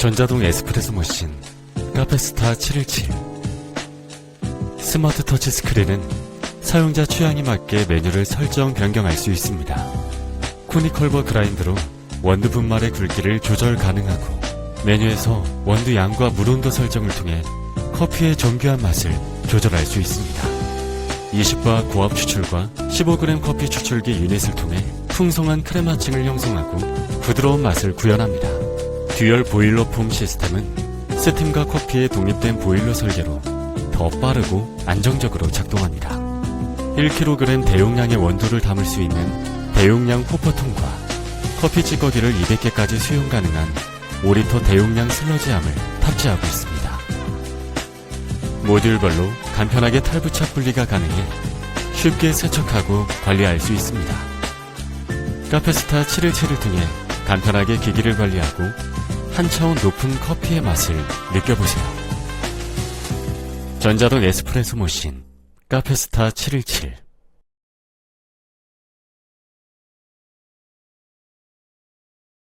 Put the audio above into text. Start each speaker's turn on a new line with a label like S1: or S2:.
S1: 전자동 에스프레소 머신 카페스타 717 스마트 터치 스크린은 사용자 취향에 맞게 메뉴를 설정 변경할 수 있습니다. 코니컬버 그라인드로 원두 분말의 굵기를 조절 가능하고 메뉴에서 원두 양과 물 온도 설정을 통해 커피의 정교한 맛을 조절할 수 있습니다. 20바 고압 추출과 15g 커피 추출기 유닛을 통해 풍성한 크레마층을 형성하고 부드러운 맛을 구현합니다. 듀얼 보일러 폼 시스템은 스팀과 커피에 독립된 보일러 설계로 더 빠르고 안정적으로 작동합니다. 1kg 대용량의 원두를 담을 수 있는 대용량 호퍼통과 커피 찌꺼기를 200개까지 수용 가능한 5리터 대용량 슬러지함을 탑재하고 있습니다. 모듈별로 간편하게 탈부착 분리가 가능해 쉽게 세척하고 관리할 수 있습니다. 카페스타 717을 통해 간편하게 기기를 관리하고 한 차원 높은 커피의 맛을 느껴보세요. 전자동 에스프레소 머신 카페스타 717